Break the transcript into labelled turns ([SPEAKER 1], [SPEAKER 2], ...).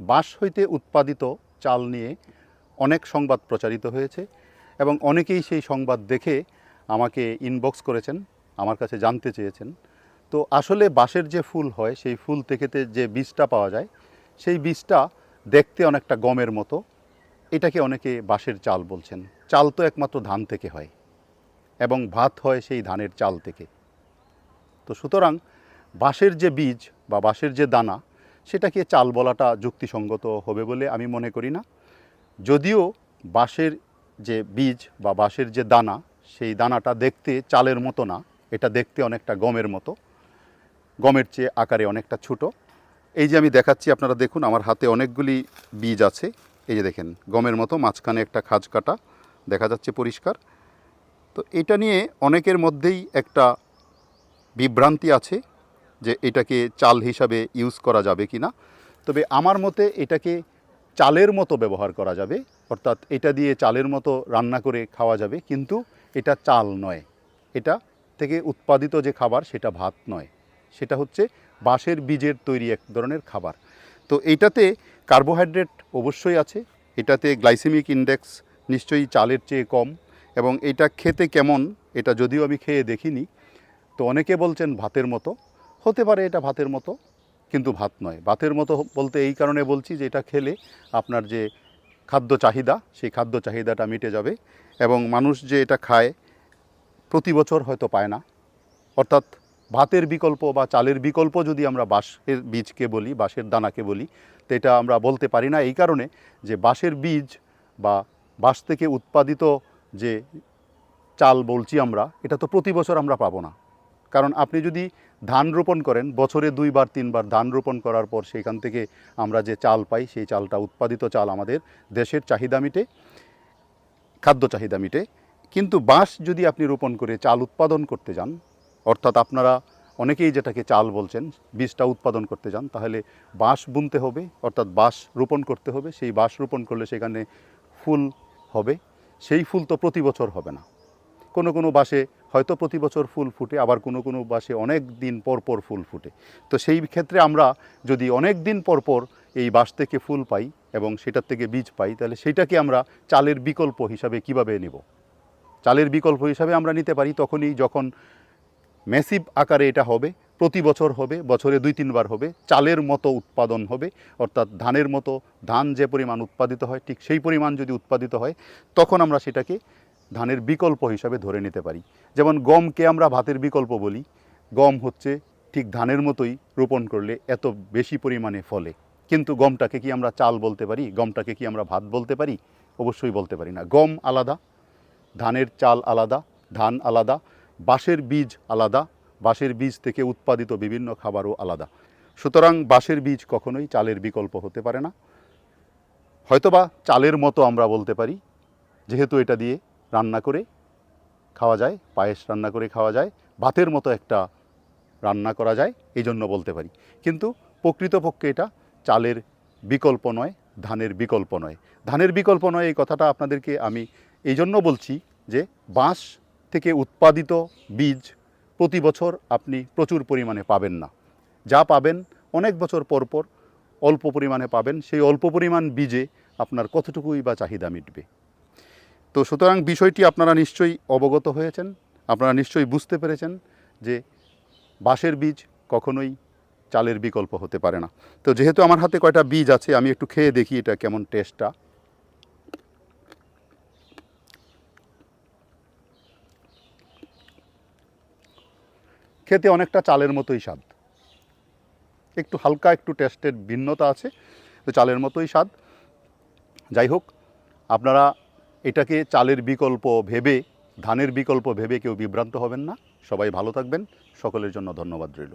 [SPEAKER 1] বাঁশ হইতে উৎপাদিত চাল নিয়ে অনেক সংবাদ প্রচারিত হয়েছে এবং অনেকেই সেই সংবাদ দেখে আমাকে ইনবক্স করেছেন, আমার কাছে জানতে চেয়েছেন। তো আসলে বাঁশের যে ফুল হয়, সেই ফুল থেকেতে যে বীজটা পাওয়া যায়, সেই বীজটা দেখতে অনেকটা গমের মতো। এটাকে অনেকে বাঁশের চাল বলছেন। চাল তো একমাত্র ধান থেকে হয় এবং ভাত হয় সেই ধানের চাল থেকে। তো সুতরাং বাঁশের যে বীজ বা বাঁশের যে দানা সেটাকে চাল বলাটা যুক্তিসঙ্গত হবে বলে আমি মনে করি না। যদিও বাঁশের যে বীজ বা বাঁশের যে দানা, সেই দানাটা দেখতে চালের মতো না, এটা দেখতে অনেকটা গমের মতো। গমের চেয়ে আকারে অনেকটা ছোট। এই যে আমি দেখাচ্ছি, আপনারা দেখুন, আমার হাতে অনেকগুলি বীজ আছে। এই যে দেখেন, গমের মতো, মাঝখানে একটা খাজ কাটা, দেখা যাচ্ছে পরিষ্কার। তো এটা নিয়ে অনেকের মধ্যেই একটা বিভ্রান্তি আছে। যে এটাকে চাল হিসাবে ইউজ করা যাবে কি না তবে আমার মতে এটাকে চালের মতো ব্যবহার করা যাবে, অর্থাৎ এটা দিয়ে চালের মতো রান্না করে খাওয়া যাবে, কিন্তু এটা চাল নয়। এটা থেকে উৎপাদিত যে খাবার সেটা ভাত নয়। সেটা হচ্ছে বাঁশের বীজের তৈরি এক ধরনের খাবার। তো এইটাতে কার্বোহাইড্রেট অবশ্যই আছে, এটাতে গ্লাইসেমিক ইন্ডেক্স নিশ্চয়ই চালের চেয়ে কম, এবং এটা খেতে কেমন, এটা যদিও আমি খেয়ে দেখিনি, তো অনেকে বলছেন ভাতের মতো হতে পারে এটা ভাতের মতো, কিন্তু ভাত নয়। ভাতের মতো বলতে এই কারণে বলছি যে এটা খেলে আপনার যে খাদ্য চাহিদা, সেই খাদ্য চাহিদাটা মিটে যাবে এবং মানুষ যে এটা খায় প্রতি বছর হয়তো পায় না। অর্থাৎ ভাতের বিকল্প বা চালের বিকল্প যদি আমরা বাঁশের বীজকে বলি, বাঁশের দানাকে বলি, তো এটা আমরা বলতে পারি না। এই কারণে যে বাঁশের বীজ বা বাঁশ থেকে উৎপাদিত যে চাল বলছি আমরা, এটা তো প্রতি বছর আমরা পাবো না। কারণ আপনি যদি ধান রোপণ করেন, বছরে দুইবার, তিনবার ধান রোপণ করার পর সেইখান থেকে আমরা যে চাল পাই, সেই চালটা উৎপাদিত চাল আমাদের দেশের চাহিদা মিটে, খাদ্য চাহিদা মিটে। কিন্তু বাঁশ যদি আপনি রোপণ করে চাল উৎপাদন করতে যান, অর্থাৎ আপনারা অনেকেই যেটাকে চাল বলছেন, বীজটা উৎপাদন করতে যান, তাহলে বাঁশ বুনতে হবে, অর্থাৎ বাঁশ রোপণ করতে হবে। সেই বাঁশ রোপণ করলে সেখানে ফুল হবে। সেই ফুল তো প্রতি বছর হবে না। কোনো কোনো বাসে হয়তো প্রতি বছর ফুল ফুটে, আবার কোনো কোনো বাসে অনেক দিন পর পর ফুল ফুটে। তো সেই ক্ষেত্রে আমরা যদি অনেক দিন পর পর এই বাস থেকে ফুল পাই এবং সেটার থেকে বীজ পাই, তাহলে সেটাকে আমরা চালের বিকল্প হিসাবে কীভাবে নেব? চালের বিকল্প হিসাবে আমরা নিতে পারি তখনই যখন ম্যাসিভ আকারে এটা হবে, প্রতি বছর হবে, বছরে দুই তিনবার হবে, চালের মতো উৎপাদন হবে, অর্থাৎ ধানের মতো ধান যে পরিমাণ উৎপাদিত হয়, ঠিক সেই পরিমাণ যদি উৎপাদিত হয়, তখন আমরা সেটাকে ধানের বিকল্প হিসাবে ধরে নিতে পারি। যেমন গমকে আমরা ভাতের বিকল্প বলি। গম হচ্ছে ঠিক ধানের মতোই রোপণ করলে এত বেশি পরিমাণে ফলে। কিন্তু গমটাকে কি আমরা চাল বলতে পারি? গমটাকে কি আমরা ভাত বলতে পারি? অবশ্যই বলতে পারি না। গম আলাদা, ধানের চাল আলাদা, ধান আলাদা, বাঁশের বীজ আলাদা, বাঁশের বীজ থেকে উৎপাদিত বিভিন্ন খাবারও আলাদা। সুতরাং বাঁশের বীজ কখনোই চালের বিকল্প হতে পারে না। হয়তোবা চালের মতো আমরা বলতে পারি, যেহেতু এটা দিয়ে রান্না করে খাওয়া যায়, পায়েস রান্না করে খাওয়া যায়, ভাতের মতো একটা রান্না করা যায়, এই জন্য বলতে পারি। কিন্তু প্রকৃতপক্ষে এটা চালের বিকল্প নয়, ধানের বিকল্প নয়। ধানের বিকল্প নয় এই কথাটা আপনাদেরকে আমি এই জন্য বলছি যে বাঁশ থেকে উৎপাদিত বীজ প্রতি বছর আপনি প্রচুর পরিমাণে পাবেন না। যা পাবেন অনেক বছর পর পর অল্প পরিমাণে পাবেন, সেই অল্প পরিমাণ বীজে আপনার কতটুকুই বা চাহিদা মিটবে। তো সুতরাং বিষয়টি আপনারা নিশ্চয়ই অবগত হয়েছেন, আপনারা নিশ্চয়ই বুঝতে পেরেছেন যে বাঁশের বীজ কখনোই চালের বিকল্প হতে পারে না। তো যেহেতু আমার হাতে কয়টা বীজ আছে, আমি একটু খেয়ে দেখি এটা কেমন টেস্টটা। খেতে অনেকটা চালের মতোই স্বাদ। একটু হালকা, একটু টেস্টের ভিন্নতা আছে, তো চালের মতোই স্বাদ। যাই হোক, আপনারা এটাকে চালের বিকল্প ভেবে, ধানের বিকল্প ভেবে কেউ বিভ্রান্ত হবেন না। সবাই ভালো থাকবেন। সকলের জন্য ধন্যবাদ রইল।